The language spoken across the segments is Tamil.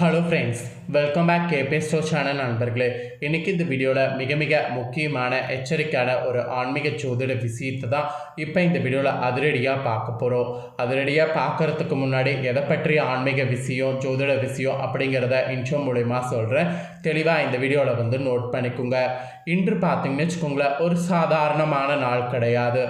ஹலோ ஃப்ரெண்ட்ஸ் வெல்கம் பேக் கேபே ஸ்டோ சேனல் நண்பர்களே. இன்றைக்கி இந்த வீடியோவில் மிக மிக முக்கியமான எச்சரிக்கையான ஒரு ஆன்மீக ஜோதிட விஷயத்தை தான் இப்போ இந்த வீடியோவில் அதிரடியாக பார்க்க போகிறோம் அதிரடியாக பார்க்கறதுக்கு முன்னாடி எதை பற்றிய ஆன்மீக விஷயம் ஜோதிட விஷயம் அப்படிங்கிறத இன்ட்ரோ மூலயமா சொல்கிறேன் தெளிவாக இந்த வீடியோவில் வந்து நோட் பண்ணிக்கோங்க. இன்று பார்த்தீங்கன்னு வச்சுக்கோங்களேன் ஒரு சாதாரணமான நாள் கிடையாது.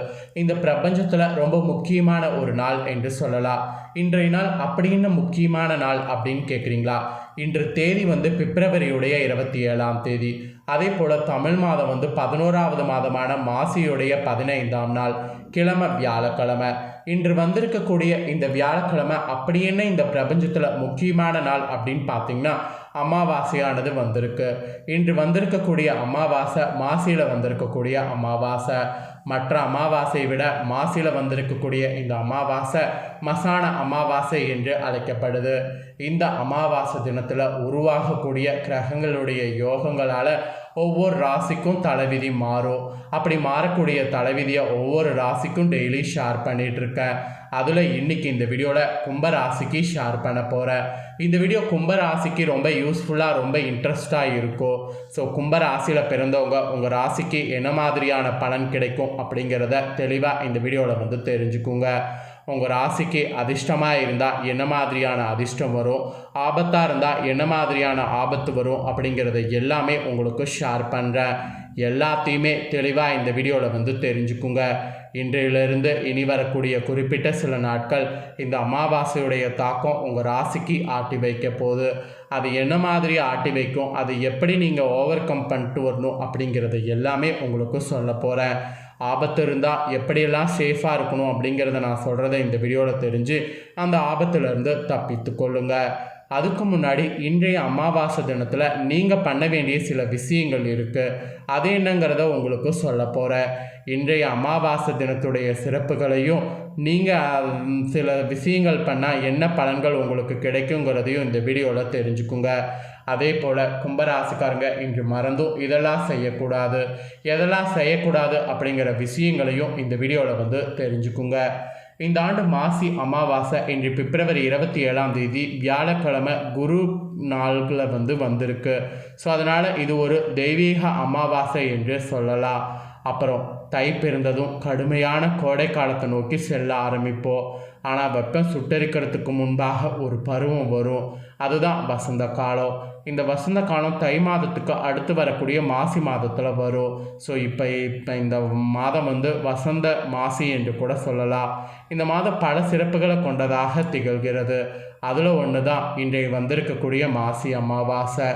இந்த பிரபஞ்சத்தில் ரொம்ப முக்கியமான ஒரு நாள் என்று சொல்லலாம். இன்றைய நாள் அப்படின்னு முக்கியமான நாள் அப்படின்னு கேட்குறீங்களா இன்று தேதி வந்து பிப்ரவரியுடைய இருபத்தி ஏழாம் தேதி. அதே போல் தமிழ் மாதம் வந்து பதினோராவது மாதமான மாசியுடைய பதினைந்தாம் நாள் கிழமை வியாழக்கிழமை. இன்று வந்திருக்கக்கூடிய இந்த வியாழக்கிழமை அப்படி என்ன இந்த பிரபஞ்சத்தில் முக்கியமான நாள் அப்படின்னு பார்த்தீங்கன்னா அமாவாசையானது வந்திருக்கு. இன்று வந்திருக்கக்கூடிய அமாவாசை மாசியில் வந்திருக்கக்கூடிய அமாவாசை. மற்ற அமாவாசையை விட மாசியில் வந்திருக்கக்கூடிய இந்த அமாவாசை மசான அமாவாசை என்று அழைக்கப்படுது. இந்த அமாவாசை தினத்தில் உருவாகக்கூடிய கிரகங்களுடைய யோகங்களால் ஒவ்வொரு ராசிக்கும் தலைவிதி மாறும் அப்படி மாறக்கூடிய தலைவிதியை ஒவ்வொரு ராசிக்கும் டெய்லி ஷேர் பண்ணிகிட்ருக்கேன் இருக்கேன் அதில் இன்னைக்கு இந்த வீடியோவில் கும்ப ராசிக்கு ஷேர் பண்ண போகிறேன் இந்த வீடியோ கும்ப ராசிக்கு ரொம்ப யூஸ்ஃபுல்லாக ரொம்ப இன்ட்ரெஸ்டாக இருக்கும் ஸோ கும்ப ராசியில் பிறந்தவங்க உங்கள் ராசிக்கு என்ன மாதிரியான பலன் கிடைக்கும் அப்படிங்கிறத தெளிவாக இந்த வீடியோவில் வந்து தெரிஞ்சுக்குங்க. உங்கள் ராசிக்கு அதிர்ஷ்டமாக இருந்தால் என்ன மாதிரியான அதிர்ஷ்டம் வரும்? ஆபத்தாக இருந்தால் என்ன மாதிரியான ஆபத்து வரும்? அப்படிங்கிறத எல்லாமே உங்களுக்கு ஷேர் பண்ணுறேன் எல்லாத்தையுமே தெளிவாக இந்த வீடியோவில் வந்து தெரிஞ்சுக்குங்க. இன்றையிலிருந்து இனி வரக்கூடிய குறிப்பிட்ட சில நாட்கள் இந்த அமாவாசையுடைய தாக்கம் உங்கள் ராசிக்கு ஆட்டி வைக்க போகுது. அது என்ன மாதிரி ஆட்டி வைக்கும்? அது எப்படி நீங்கள் ஓவர் கம் பண்ணிட்டு வரணும்? அப்படிங்கிறத எல்லாமே உங்களுக்கு சொல்ல போகிறேன் ஆபத்து இருந்தால் எப்படியெல்லாம் சேஃபாக இருக்கணும் அப்படிங்கிறத நான் சொல்கிறத இந்த வீடியோவில் தெரிஞ்சு அந்த ஆபத்துலேருந்து தப்பித்து கொள்ளுங்கள் அதுக்கு முன்னாடி இன்றைய அமாவாசை தினத்தில் நீங்கள் பண்ண வேண்டிய சில விஷயங்கள் இருக்குது அது என்னங்கிறத உங்களுக்கு சொல்ல போகிறேன் இன்றைய அமாவாசை தினத்துடைய சிறப்புகளையும் நீங்கள் சில விஷயங்கள் பண்ணால் என்ன பலன்கள் உங்களுக்கு கிடைக்குங்கிறதையும் இந்த வீடியோவில் தெரிஞ்சுக்குங்க. அதே போல் கும்பராசிக்காரங்க இன்று மறந்தும் இதெல்லாம் செய்யக்கூடாது. எதெல்லாம் செய்யக்கூடாது அப்படிங்கிற விஷயங்களையும் இந்த வீடியோவில் வந்து தெரிஞ்சுக்குங்க. இந்த ஆண்டு மாசி அமாவாசை இன்று பிப்ரவரி இருபத்தி ஏழாம் தேதி வியாழக்கிழமை குரு நாள்களில் வந்து வந்திருக்கு. ஸோ அதனால் இது ஒரு தெய்வீக அமாவாசை என்று சொல்லலாம். அப்புறம் தை பிறந்ததும் கடுமையான கோடை காலத்தை நோக்கி செல்ல ஆரம்பிப்போம் ஆனால் வெப்பம் சுட்டரிக்கிறதுக்கு முன்பாக ஒரு பருவம் வரும். அதுதான் வசந்த காலம். இந்த வசந்த காலம் தை மாதத்துக்கு அடுத்து வரக்கூடிய மாசி மாதத்தில் வரும். ஸோ இப்போ இப்போ இந்த மாதம் வந்து வசந்த மாசி என்று கூட சொல்லலாம். இந்த மாதம் பல சிறப்புகளை கொண்டதாக திகழ்கிறது. அதில் ஒன்று தான் இன்றைய வந்திருக்கக்கூடிய மாசி அமாவாசை.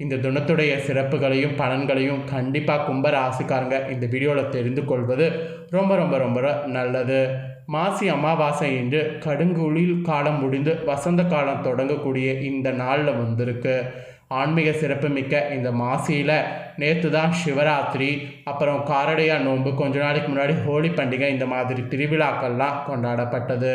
இந்த தினத்துடைய சிறப்புகளையும் பலன்களையும் கண்டிப்பாக கும்ப ராசிக்காரங்க இந்த வீடியோவில் தெரிந்து கொள்வது ரொம்ப ரொம்ப ரொம்ப நல்லது. மாசி அமாவாசை என்று கடுங்குளில் காலம் முடிந்து வசந்த காலம் தொடங்கக்கூடிய இந்த நாளில் வந்திருக்கு. ஆன்மீக சிறப்புமிக்க இந்த மாசியில் நேற்று தான் சிவராத்திரி அப்புறம் காரடையா நோன்பு கொஞ்ச நாளைக்கு முன்னாடி ஹோலி பண்டிகை இந்த மாதிரி திருவிழாக்கள்லாம் கொண்டாடப்பட்டது.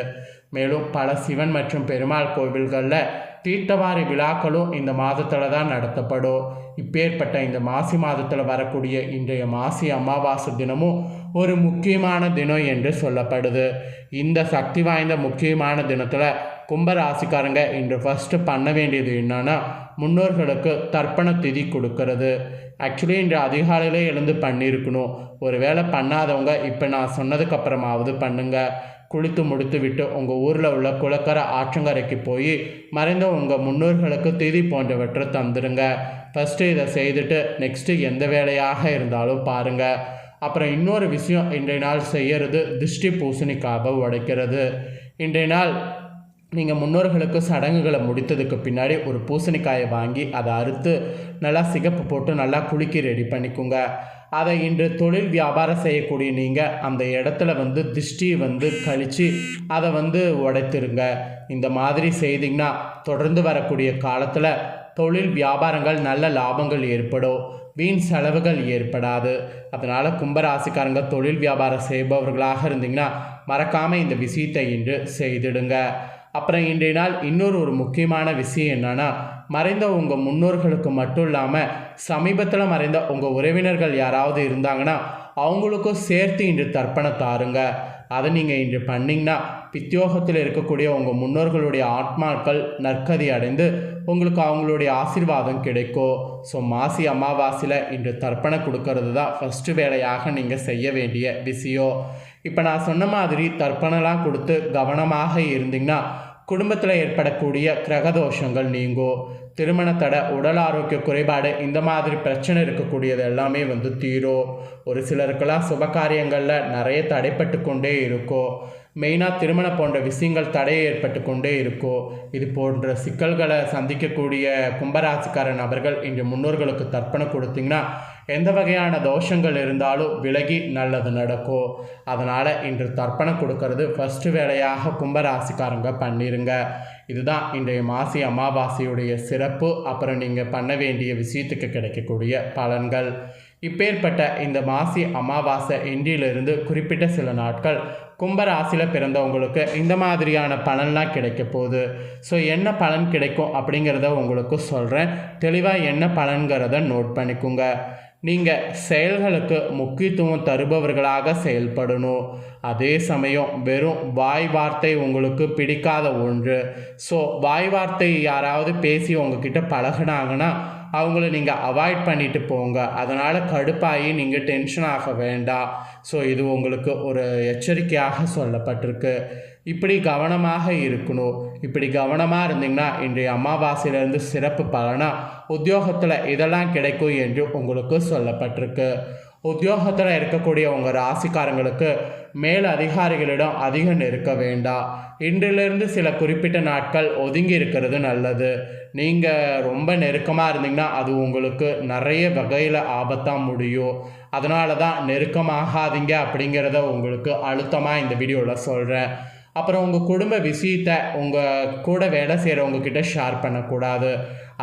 மேலும் பல சிவன் மற்றும் பெருமாள் கோவில்களில் தீர்த்தவாரி விழாக்களும் இந்த மாதத்தில் தான் நடத்தப்படும். இப்பேற்பட்ட இந்த மாசி மாதத்தில் வரக்கூடிய இன்றைய மாசி அமாவாசை தினமும் ஒரு முக்கியமான தினம் என்று சொல்லப்படுது. இந்த சக்தி வாய்ந்த முக்கியமான தினத்தில் கும்பராசிக்காரங்க இன்று ஃபஸ்ட்டு பண்ண வேண்டியது என்னன்னா முன்னோர்களுக்கு தர்ப்பண திதி கொடுக்கறது. ஆக்சுவலி இன்று அதிகாலையிலே எழுந்து பண்ணியிருக்கணும் ஒரு வேளை பண்ணாதவங்க இப்போ நான் சொன்னதுக்கப்புறமாவது பண்ணுங்கள் குளித்து முடித்து விட்டு உங்கள் ஊரில் உள்ள குளக்கரை ஆற்றங்கரைக்கு போய் மறைந்த உங்கள் முன்னோர்களுக்கு திதி போன்றவற்றை தந்துடுங்க ஃபஸ்ட்டு இதை செய்துட்டு நெக்ஸ்ட்டு எந்த வேலையாக இருந்தாலும் பாருங்கள் அப்புறம் இன்னொரு விஷயம் இன்றைய நாள் செய்கிறது திருஷ்டி பூசணிக்காக உடைக்கிறது. இன்றைய நாள் நீங்கள் முன்னோர்களுக்கு சடங்குகளை முடித்ததுக்கு பின்னாடி ஒரு பூசணிக்காயை வாங்கி அதை அறுத்து நல்லா சிகப்பு போட்டு நல்லா குலுக்கி ரெடி பண்ணிக்கோங்க. அதை இன்று தொழில் வியாபாரம் செய்யக்கூடிய நீங்கள் அந்த இடத்துல வந்து திருஷ்டி வந்து கழித்து அதை வந்து உடைத்துருங்க. இந்த மாதிரி செய்திங்கன்னா தொடர்ந்து வரக்கூடிய காலத்தில் தொழில் வியாபாரங்கள் நல்ல லாபங்கள் ஏற்படும். வீண் செலவுகள் ஏற்படாது. அதனால் கும்பராசிக்காரங்க தொழில் வியாபாரம் செய்பவர்களாக இருந்தீங்கன்னா மறக்காமல் இந்த விஷயத்தை இன்று செய்திடுங்க. அப்புறம் இன்றைய நாள் இன்னொரு ஒரு முக்கியமான விஷயம் என்னென்னா மறைந்த உங்கள் முன்னோர்களுக்கு மட்டும் இல்லாமல் சமீபத்தில் மறைந்த உங்கள் உறவினர்கள் யாராவது இருந்தாங்கன்னா அவங்களுக்கும் சேர்த்து இன்று தர்ப்பணம் தாருங்க. அதை நீங்கள் இன்று பண்ணிங்கன்னா பித்தியோகத்தில் இருக்கக்கூடிய உங்கள் முன்னோர்களுடைய ஆத்மாக்கள் நற்கதி அடைந்து உங்களுக்கு அவங்களுடைய ஆசீர்வாதம் கிடைக்கும். ஸோ மாசி அமாவாசையில் இன்று தர்ப்பணம் கொடுக்கறது தான் ஃபஸ்ட்டு வேலையாக நீங்கள் செய்ய வேண்டிய விஷயம். இப்போ நான் சொன்ன மாதிரி தர்ப்பணம்லாம் கொடுத்து கவனமாக இருந்தீங்கன்னா குடும்பத்தில் ஏற்படக்கூடிய கிரகதோஷங்கள் நீங்கும் திருமண உடல் ஆரோக்கிய குறைபாடு இந்த மாதிரி பிரச்சனை இருக்கக்கூடியது எல்லாமே வந்து தீரும் ஒரு சிலருக்கெல்லாம் சுப காரியங்களில் நிறைய தடைப்பட்டு கொண்டே இருக்கும் மெயினாக திருமணம் போன்ற விஷயங்கள் தடை ஏற்பட்டு கொண்டே இருக்கும் இது போன்ற சிக்கல்களை சந்திக்கக்கூடிய கும்பராசிக்கார நபர்கள் இன்று முன்னோர்களுக்கு தர்ப்பணம் கொடுத்தீங்கன்னா எந்த வகையான தோஷங்கள் இருந்தாலும் விலகி நல்லது நடக்கும். அதனால் இன்று தர்ப்பணம் கொடுக்கறது ஃபஸ்ட்டு வேலையாக கும்பராசிக்காரங்க பண்ணிருங்க. இதுதான் இன்றைய மாசி அமாவாசையுடைய சிறப்பு. அப்புறம் நீங்கள் பண்ண வேண்டிய விஷயத்துக்கு கிடைக்கக்கூடிய பலன்கள். இப்பேற்பட்ட இந்த மாசி அமாவாசை இன்றியிலிருந்து குறிப்பிட்ட சில நாட்கள் கும்பராசியில் பிறந்தவங்களுக்கு இந்த மாதிரியான பலன்லாம் கிடைக்க போகுது. ஸோ என்ன பலன் கிடைக்கும் அப்படிங்கிறத உங்களுக்கு சொல்கிறேன் தெளிவாக என்ன பலன்கிறத நோட் பண்ணிக்கோங்க. நீங்கள் செயல்களுக்கு முக்கியத்துவம் தருபவர்களாக செயல்படணும். அதே சமயம் வெறும் வாய் வார்த்தை உங்களுக்கு பிடிக்காத ஒன்று. ஸோ வாய் வார்த்தை யாராவது பேசி உங்ககிட்ட பழகுனாங்கன்னா அவங்கள நீங்கள் அவாய்ட் பண்ணிட்டு போங்க. அதனால் கடுப்பாகி நீங்கள் டென்ஷன் ஆக வேண்டாம். ஸோ இது உங்களுக்கு ஒரு எச்சரிக்கையாக சொல்லப்பட்டிருக்கு. இப்படி கவனமாக இருக்கணும். இப்படி கவனமாக இருந்தீங்கன்னா இன்றைய அமாவாசையிலேருந்து சிறப்பு பலனாக உத்தியோகத்தில் இதெல்லாம் கிடைக்கும் என்று உங்களுக்கு சொல்லப்பட்டிருக்கு. உத்தியோகத்தில் இருக்கக்கூடிய உங்கள் ராசிக்காரங்களுக்கு மேல் அதிகாரிகளிடம் அதிகம் நெருக்க வேண்டாம். இன்றிலிருந்து சில குறிப்பிட்ட நாட்கள் ஒதுங்கி இருக்கிறது நல்லது. நீங்கள் ரொம்ப நெருக்கமாக இருந்தீங்கன்னா அது உங்களுக்கு நிறைய வகையில் ஆபத்தாக முடியும். அதனால தான் நெருக்கமாகாதீங்க அப்படிங்கிறத உங்களுக்கு அழுத்தமாக இந்த வீடியோவில் சொல்கிறேன் அப்புறம் உங்கள் குடும்ப விஷயத்தை உங்கள் கூட வேலை செய்கிறவங்கக்கிட்ட ஷேர் பண்ணக்கூடாது.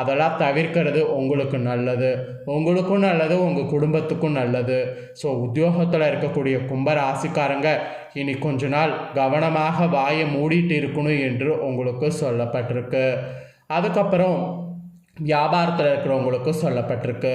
அதெல்லாம் தவிர்க்கிறது உங்களுக்கு நல்லது. உங்களுக்கும் நல்லது உங்கள் குடும்பத்துக்கும் நல்லது. ஸோ உத்தியோகத்தில் இருக்கக்கூடிய கும்ப ராசிக்காரங்க இனி கொஞ்ச நாள் கவனமாக வாயை மூடிட்டு இருக்கணும் என்று உங்களுக்கு சொல்லப்பட்டிருக்கு. அதுக்கப்புறம் வியாபாரத்தில் இருக்கிறவங்களுக்கு சொல்லப்பட்டிருக்கு.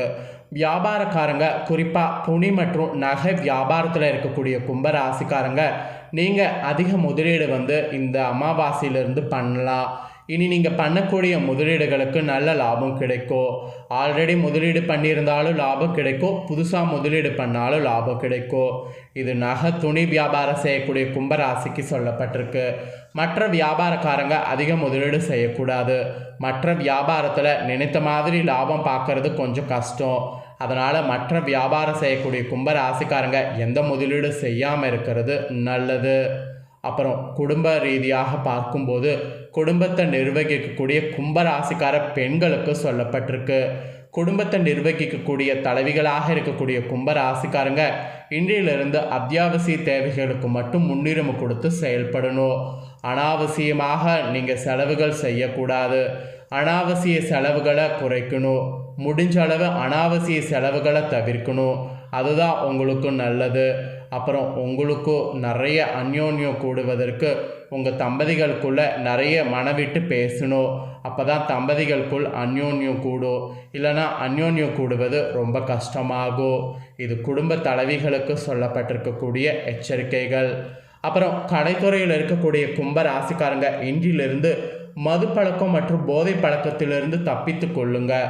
வியாபாரக்காரங்க குறிப்பாக துணி மற்றும் நகை வியாபாரத்தில் இருக்கக்கூடிய கும்ப ராசிக்காரங்க நீங்கள் அதிக முதலீடு வந்து இந்த அமாவாசையிலிருந்து பண்ணலாம். இனி நீங்கள் பண்ணக்கூடிய முதலீடுகளுக்கு நல்ல லாபம் கிடைக்கும். ஆல்ரெடி முதலீடு பண்ணியிருந்தாலும் லாபம் கிடைக்கும். புதுசாக முதலீடு பண்ணாலும் லாபம் கிடைக்கும். இது நகை துணி வியாபாரம் செய்யக்கூடிய கும்பராசிக்கு சொல்லப்பட்டிருக்கு. மற்ற வியாபாரக்காரங்க அதிக முதலீடு செய்யக்கூடாது. மற்ற வியாபாரத்தில் நினைத்த மாதிரி லாபம் பார்க்கறது கொஞ்சம் கஷ்டம். அதனால் மற்ற வியாபாரம் செய்யக்கூடிய கும்பராசிக்காரங்க எந்த முதலீடு செய்யாமல் இருக்கிறது நல்லது. அப்புறம் குடும்ப ரீதியாக பார்க்கும்போது குடும்பத்தை நிர்வகிக்கக்கூடிய கும்பராசிக்கார பெண்களுக்கு சொல்லப்பட்டிருக்கு. குடும்பத்தை நிர்வகிக்கக்கூடிய தலைவிகளாக இருக்கக்கூடிய கும்பராசிக்காரங்க இன்றையிலிருந்து அத்தியாவசிய தேவைகளுக்கு மட்டும் முன்னுரிமை கொடுத்து செயல்படணும். அனாவசியமாக நீங்கள் செலவுகள் செய்யக்கூடாது. அனாவசிய செலவுகளை குறைக்கணும். முடிஞ்ச அளவு அனாவசிய செலவுகளை தவிர்க்கணும். அதுதான் உங்களுக்கு நல்லது. அப்புறம் உங்களுக்கும் நிறைய அந்யோன்யம் கூடுவதற்கு உங்கள் தம்பதிகளுக்குள்ளே நிறைய மனவிட்டு பேசணும். அப்போ தான் தம்பதிகளுக்குள் அந்யோன்யம் கூடும். இல்லைனா அந்யோன்யம் கூடுவது ரொம்ப கஷ்டமாகும். இது குடும்ப தலைவிகளுக்கு சொல்லப்பட்டிருக்கக்கூடிய எச்சரிக்கைகள். அப்புறம் கடைத்துறையில் இருக்கக்கூடிய கும்ப ராசிக்காரங்க இன்றிலிருந்து மது பழக்கம் மற்றும் போதை பழக்கத்திலிருந்து தப்பித்து கொள்ளுங்கள்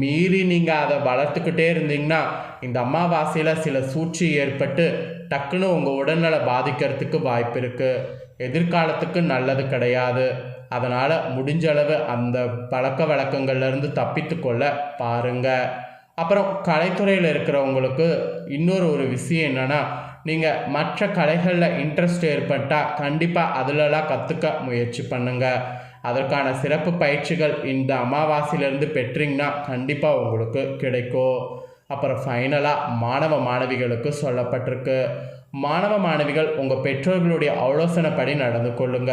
மீறி நீங்கள் அதை வளர்த்துக்கிட்டே இருந்தீங்கன்னா இந்த அமாவாசையில் சில சூழ்ச்சி ஏற்பட்டு டக்குன்னு உங்கள் உடல்நலை பாதிக்கிறதுக்கு வாய்ப்பு இருக்குது எதிர்காலத்துக்கு நல்லது கிடையாது. அதனால் முடிஞ்ச அளவு அந்த பழக்க வழக்கங்கள்லேருந்து தப்பித்துக்கொள்ள பாருங்கள் அப்புறம் கலைத்துறையில் இருக்கிறவங்களுக்கு இன்னொரு ஒரு விஷயம் என்னென்னா நீங்கள் மற்ற கலைகளில் இன்ட்ரெஸ்ட் ஏற்பட்டால் கண்டிப்பாக அதிலலாம் கற்றுக்க முயற்சி பண்ணுங்கள் அதற்கான சிறப்பு பயிற்சிகள் இந்த அமாவாசையிலேருந்து பெற்றீங்கன்னா கண்டிப்பாக உங்களுக்கு கிடைக்கும். அப்புறம் ஃபைனலாக மாணவ மாணவிகளுக்கு சொல்லப்பட்டிருக்கு. மாணவ மாணவிகள் உங்கள் பெற்றோர்களுடைய ஆலோசனைப்படி நடந்து கொள்ளுங்க.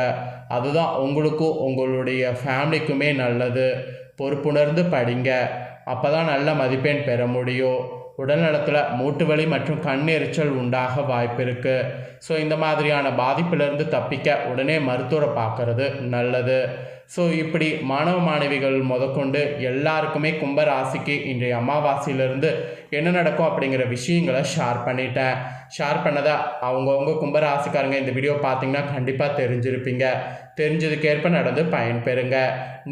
அதுதான் உங்களுக்கும் உங்களுடைய ஃபேமிலிக்குமே நல்லது. பொறுப்புணர்ந்து படிங்க. அப்போ தான் நல்ல மதிப்பெண் பெற முடியும். உடல்நலத்தில் மூட்டு வலி மற்றும் கண் எரிச்சல் உண்டாக வாய்ப்பு இருக்குது ஸோ இந்த மாதிரியான பாதிப்பிலிருந்து தப்பிக்க உடனே மருத்துவரை பார்க்கறது நல்லது. ஸோ இப்படி மாணவ மாணவிகள் முதற்கொண்டு எல்லாருக்குமே கும்ப ராசிக்கு இன்றைய அமாவாசையிலேருந்து என்ன நடக்கும் அப்படிங்கிற விஷயங்களை ஷேர் பண்ணிட்டேன். ஷேர் பண்ணதை அவங்கவுங்க கும்ப ராசிக்காரங்க இந்த வீடியோ பார்த்தீங்கன்னா கண்டிப்பாக தெரிஞ்சிருப்பீங்க. தெரிஞ்சதுக்கேற்ப நடந்து பயன்பெறுங்க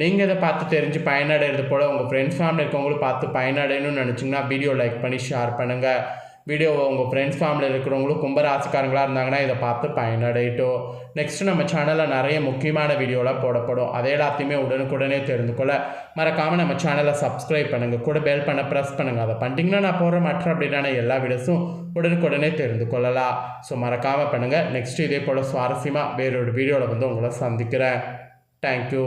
நீங்கள் இதை பார்த்து தெரிஞ்சு பயனடைகிறது போல் உங்கள் ஃப்ரெண்ட்ஸ் ஃபேமிலி இருக்கவங்களும் பார்த்து பயனடையணும்னு நினச்சிங்கன்னா வீடியோ லைக் பண்ணி ஷேர் பண்ணுங்கள் வீடியோவை உங்கள் ஃப்ரெண்ட்ஸ் ஃபேமிலியில் இருக்கிறவங்களும் கும்பராசிக்காரங்களாக இருந்தாங்கன்னா இதை பார்த்து பயனடையட்டும். நெக்ஸ்ட்டு நம்ம சேனலில் நிறைய முக்கியமான வீடியோலாம் போடப்படும். அதை எல்லாத்தையுமே உடனுக்குடனே தெரிந்து கொள்ள மறக்காமல் நம்ம சேனலை சப்ஸ்கிரைப் பண்ணுங்கள் கூட பெல் பண்ண ப்ரெஸ் பண்ணுங்கள் அதை பண்ணிட்டீங்கன்னா நான் போகிற மற்ற அப்படின்னா எல்லா வீடியோஸும் உடனுக்குடனே தெரிந்து கொள்ளலாம். ஸோ மறக்காமல் பண்ணுங்கள் நெக்ஸ்ட்டு இதே போல் சுவாரஸ்யமாக வேறொரு வீடியோவில் வந்து உங்களை சந்திக்கிறேன். தேங்க்யூ